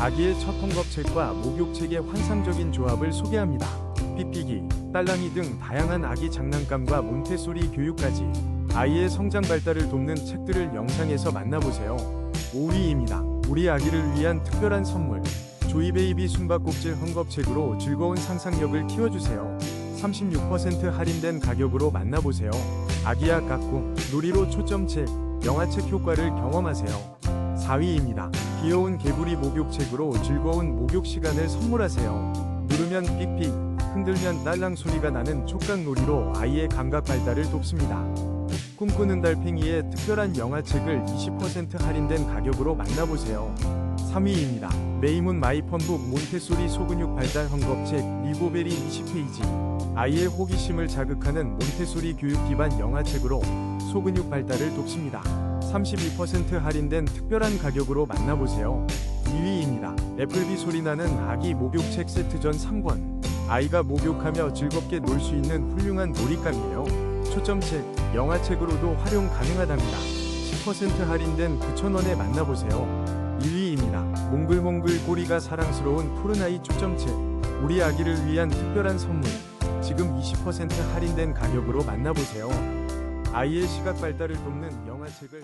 아기의 첫 헝겊책과 목욕책의 환상적인 조합을 소개합니다. 삐삐기, 딸랑이 등 다양한 아기 장난감과 몬테소리 교육까지 아이의 성장 발달을 돕는 책들을 영상에서 만나보세요. 5위입니다. 우리 아기를 위한 특별한 선물. 조이베이비 숨바꼭질 헝겊책으로 즐거운 상상력을 키워주세요. 36% 할인된 가격으로 만나보세요. 아기야 깎고 놀이로 초점책, 영화책 효과를 경험하세요. 4위입니다. 귀여운 개구리 목욕책으로 즐거운 목욕 시간을 선물하세요. 누르면 삑삑, 흔들면 딸랑 소리가 나는 촉각놀이로 아이의 감각 발달을 돕습니다. 꿈꾸는 달팽이의 특별한 영화책을 20% 할인된 가격으로 만나보세요. 3위입니다. 메이문 마이펀북 몬테소리 소근육 발달 헝겊책 리고베리 20페이지 아이의 호기심을 자극하는 몬테소리 교육 기반 영화책으로 소근육 발달을 돕습니다. 32% 할인된 특별한 가격으로 만나보세요. 2위입니다. 애플비 소리나는 아기 목욕책 세트 전 3권 아이가 목욕하며 즐겁게 놀 수 있는 훌륭한 놀잇감이에요. 초점책, 영화책으로도 활용 가능하답니다. 10% 할인된 9,000원에 만나보세요. 1위입니다. 몽글몽글 꼬리가 사랑스러운 푸른아이 초점책 우리 아기를 위한 특별한 선물 지금 20% 할인된 가격으로 만나보세요. 아이의 시각 발달을 돕는 영화책을